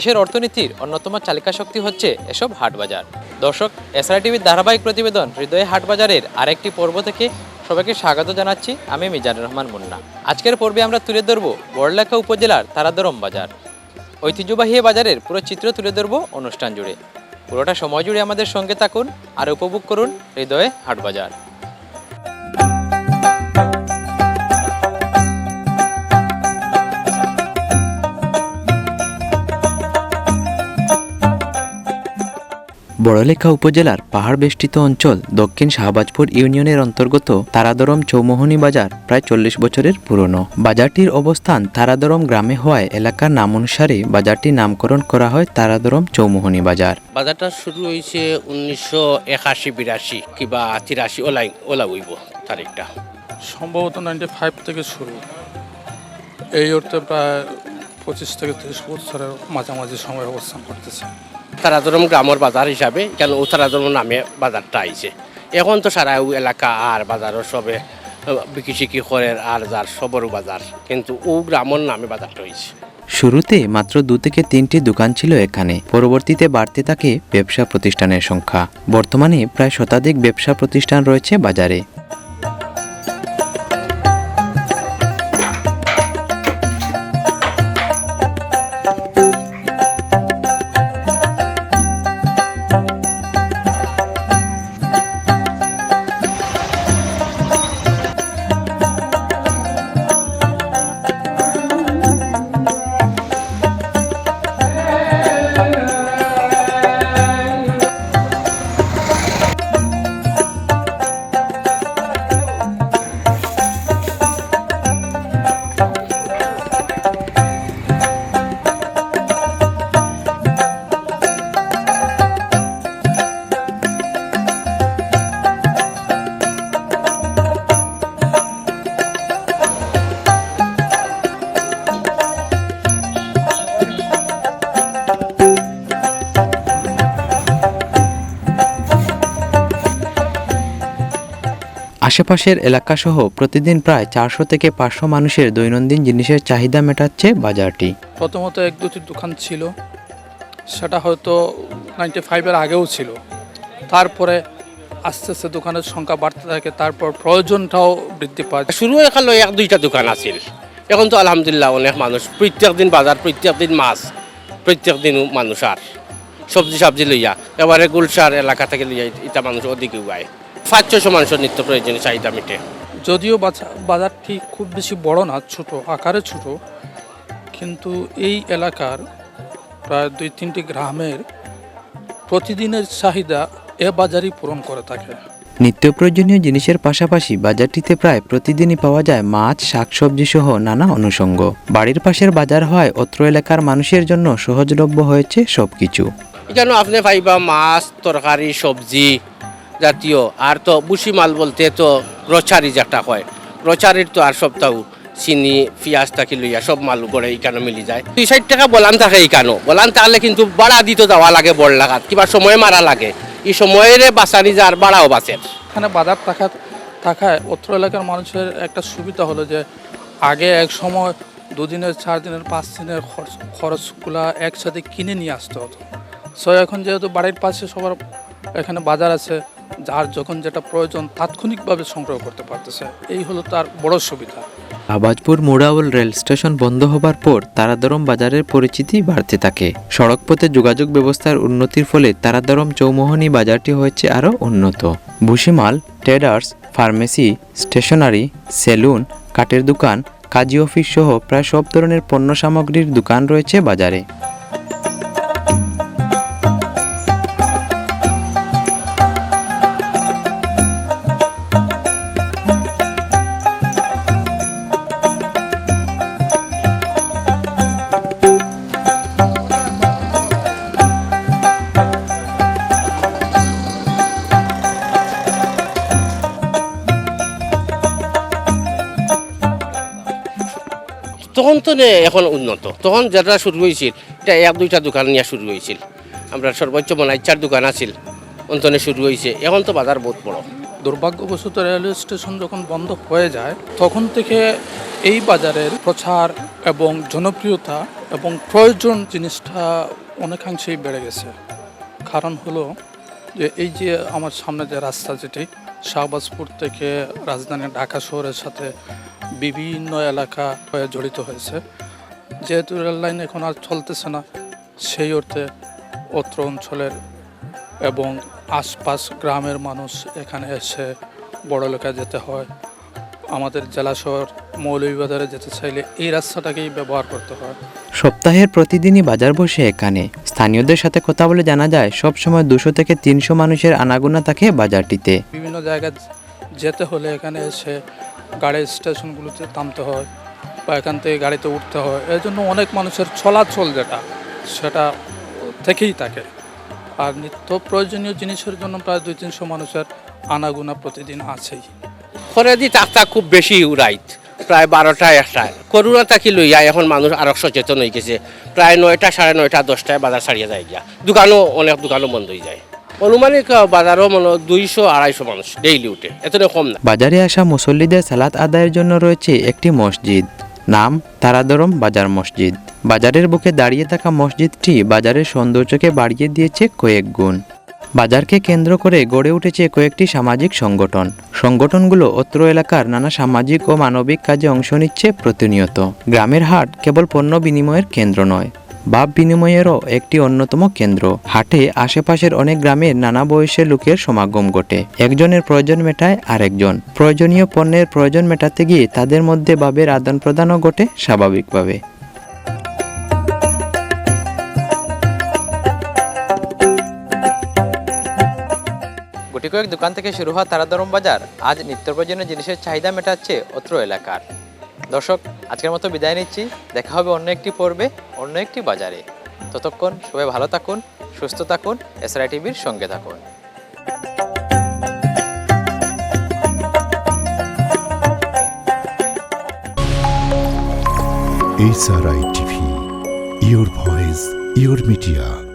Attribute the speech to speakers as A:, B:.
A: দেশের অর্থনীতির অন্যতম চালিকা শক্তি হচ্ছে এসব হাট বাজার দর্শক এসআর টিভির ধারাবাহিক প্রতিবেদন হৃদয়ে হাট বাজারের আরেকটি পর্ব থেকে সবাইকে স্বাগত জানাচ্ছি। আমি মিজানুর রহমান মুন্না। আজকের পর্বে আমরা তুলে ধরব বড়লেখা উপজেলার তারাদরম বাজার। ঐতিহ্যবাহী বাজারের পুরো চিত্র তুলে ধরব অনুষ্ঠান জুড়ে। পুরোটা সময় জুড়ে আমাদের সঙ্গে থাকুন আর উপভোগ করুন হৃদয়ে হাট বড়লেখা উপজেলার পাহাড় বেষ্টিত অঞ্চল দক্ষিণ শাহবাজপুর ইউনিয়নের অন্তর্গত তারাদরম চৌমোহনী বাজার প্রায় চল্লিশ বছরের পুরনো। বাজারটির অবস্থান তারাদরম গ্রামে হওয়ায় এলাকার নাম অনুসারে বাজারটির নামকরণ করা হয় তারাদরম চৌমোহনী বাজার।
B: বাজারটা শুরু হয়েছে উনিশশো একাশি বিরাশি কিবা তিরাশি ওলাই ওলা উইব তারিখটা।
C: সম্ভবত নাইনটি ফাইভ থেকে শুরু। এই অর্থে প্রায় পঁচিশ থেকে তিরিশ বছরের মাঝামাঝি সময় অবস্থান করতেছে।
B: তারাদরম গ্রামের বাজার হিসাবে কেন ও তারাদরম নামে বাজারটা আইছে এখন তো সারা এলাকা আর বাজারও সবে বিকি সিকি করে আর যার সবরও বাজার কিন্তু ও গ্রামের নামে বাজারটা হয়েছে
A: শুরুতে মাত্র দু থেকে তিনটি দোকান ছিল এখানে, পরবর্তীতে বাড়তে থাকে ব্যবসা প্রতিষ্ঠানের সংখ্যা। বর্তমানে প্রায় শতাধিক ব্যবসা প্রতিষ্ঠান রয়েছে বাজারে। আশেপাশের এলাকাসহ প্রতিদিন প্রায় চারশো থেকে পাঁচশো মানুষের দৈনন্দিন জিনিসের চাহিদা মেটাচ্ছে বাজারটি।
C: প্রথমত এক দুটি দোকান ছিল। সেটা হয়তো নাইনটি ফাইভের আগেও ছিল। তারপরে আস্তে আস্তে দোকানের সংখ্যা বাড়তে থাকে তারপর প্রয়োজনটাও বৃদ্ধি পায়।
B: শুরু এখানে এক দুইটা দোকান আছিল। এখন তো আলহামদুলিল্লাহ অনেক মানুষ প্রত্যেক দিন বাজার প্রত্যেক দিন মাছ প্রত্যেক দিন মানুষ আর। সবজি সবজি লইয়া এবারে গুলশার এলাকা থেকে লইয়া এটা মানুষ অধিক উগায় পাঁচ ছশো মানুষের নিত্য প্রয়োজনীয় চাহিদা মিটে।
C: যদিও বাজা- বাজারটি খুব বেশি বড় না ছোট আকারে ছোট কিন্তু এই এলাকার প্রায় দুই তিনটি গ্রামের প্রতিদিনের চাহিদা এ বাজারই পূরণ করে থাকে।
A: নিত্য প্রয়োজনীয় জিনিসের পাশাপাশি বাজারটিতে প্রায় প্রতিদিনই পাওয়া যায় মাছ শাকসবজি সহ নানা অনুষঙ্গ। বাড়ির পাশের বাজার হয় অত্র এলাকার মানুষের জন্য সহজলভ্য হয়েছে সবকিছু।
B: এখানে আপনি পাইবা মাছ তরকারি সবজি জাতীয়। আর তো বুসি মাল বলতে তো গ্রোচারি যেটা হয় গ্রোচারির তো আর সপ্তাহ চিনি, পিঁয়াজ থাকি লইয়া সব মাল গড়ে এখানে মিলি যায়। দুই ষাট টাকা বলান থাকে এখানো বলান তাহলে কিন্তু বাড়া দিতে যাওয়া লাগে বড় লাগাত, কিবা সময় মারা লাগে। এই সময়ের বাঁচানি যার বাড়াও বাঁচে।
C: এখানে বাজার থাকা থাকায় অত্র এলাকার মানুষের একটা সুবিধা হলো যে, আগে এক সময় দুদিনের চার দিনের পাঁচ দিনের খরচ খরচগুলা একসাথে কিনে নিয়ে আসতে হতো। সো এখন যেহেতু বাড়ির পাশে সবার এখানে বাজার আছে যার যখন যেটা প্রয়োজন তাৎক্ষণিকভাবে সংগ্রহ করতে পারতেছে। এই হলো তার বড় সুবিধা।
A: আবাজপুর মুড়াউল রেল স্টেশন বন্ধ হবার পর তারাদরম বাজারের পরিচিতি বাড়তে থাকে। সড়কপথে যোগাযোগ ব্যবস্থার উন্নতির ফলে তারাদরম চৌমোহনী বাজারটি হয়েছে আরও উন্নত। ভুসিমাল, ট্রেডার্স, ফার্মেসি, স্টেশনারি, সেলুন, কাঠের দোকান, কাজী অফিস সহ প্রায় সব ধরনের পণ্য সামগ্রীর দোকান রয়েছে বাজারে।
B: তখন তো এখন উন্নত। তখন যেটা শুরু হয়েছিল, এটা এক, দুইটা দোকান নিয়ে শুরু হয়েছিল। আমরা সর্বোচ্চ মনে চার দোকান আছিল, অন্তনে শুরু হয়েছে। এখন তো বাজার বহুত বড়।
C: দুর্ভাগ্যবশত রেলওয়ে স্টেশন যখন বন্ধ হয়ে যায়, তখন থেকে এই বাজারের প্রচার এবং জনপ্রিয়তা এবং প্রয়োজন জিনিসটা অনেকাংশেই বেড়ে গেছে। কারণ হলো যে এই যে আমার সামনে যে রাস্তা যেটি, শাহবাজপুর থেকে রাজধানী ঢাকা শহরের সাথে বিভিন্ন এলাকা হয়ে জড়িত হয়েছে। যেহেতু রেল লাইন এখন আর চলতেছে না সেই অর্থে অত্র অঞ্চলের এবং আশপাশ গ্রামের মানুষ এখানে এসে বড় এলাকায় যেতে হয়। আমাদের জেলা শহর মৌলভীবাজারে যেতে চাইলে এই রাস্তাটাকেই ব্যবহার করতে হয়।
A: সপ্তাহের প্রতিদিনই বাজার বসে এখানে। স্থানীয়দের সাথে কথা বলে জানা যায় সবসময় দুশো থেকে তিনশো মানুষের আনাগোনা থাকে বাজারটিতে।
C: বিভিন্ন জায়গায় যেতে হলে এখানে এসে গাড়ির স্টেশনগুলোতে থামতে হয় বা এখান থেকে গাড়িতে উঠতে হয়। এর জন্য অনেক মানুষের চলাচল যেটা, সেটা থেকেই থাকে। আর নিত্য প্রয়োজনীয় জিনিসের জন্য প্রায় দুই তিনশো মানুষের আনাগোনা প্রতিদিন আছেই।
B: খরেদি তাকতা খুব বেশি উড়াইত প্রায় বারোটা একটায়। করোনা থাকি লইয়া এখন মানুষ আরও সচেতন হয়ে গেছে। প্রায় নয়টা সাড়ে নয়টা দশটায় বাজার ছাড়িয়ে যায় গিয়া। দোকানও, অনেক দোকানও বন্ধ হয়ে যায়। অনুমানিক বাজারও দুইশো, আড়াইশো মানুষ ডেইলি উঠে। এত কম না।
A: বাজারে আসা মুসল্লিদের সালাত আদায়ের জন্য রয়েছে একটি মসজিদ। নাম, তারাদরম বাজার মসজিদ। বাজারের বুকে দাঁড়িয়ে থাকা মসজিদটি বাজারের সৌন্দর্যকে বাড়িয়ে দিয়েছে কয়েক গুণ। বাজারকে কেন্দ্র করে গড়ে উঠেছে কয়েকটি সামাজিক সংগঠন। সংগঠনগুলো অত্র এলাকার নানা সামাজিক ও মানবিক কাজে অংশ নিচ্ছে প্রতিনিয়ত। গ্রামের হাট কেবল পণ্য বিনিময়ের কেন্দ্র নয় ভাব বিনিময়েরও একটি অন্যতম কেন্দ্র। হাটে আশেপাশের অনেক গ্রামের নানা বয়সের লোকের সমাগম ঘটে। একজনের প্রয়োজন মেটায় আরেকজন। প্রয়োজনীয় পণ্যের প্রয়োজন মেটাতে গিয়ে তাদের মধ্যে ভাবের আদান প্রদানও ঘটে স্বাভাবিকভাবে।
D: গুটি কয়েক দোকান থেকে শুরু হওয়া তারাদরম বাজার আজ নিত্য প্রয়োজনীয় জিনিসের চাহিদা মেটাচ্ছে অত্র এলাকার। দর্শক আজকের মতো বিদায় নিচ্ছি। দেখা হবে অন্য একটি পর্বে অন্য একটি বাজারে। ততক্ষণ সবাই ভালো থাকুন সুস্থ থাকুন এসআই টিভির সঙ্গে থাকুন।
E: SRI TV, your voice, your media.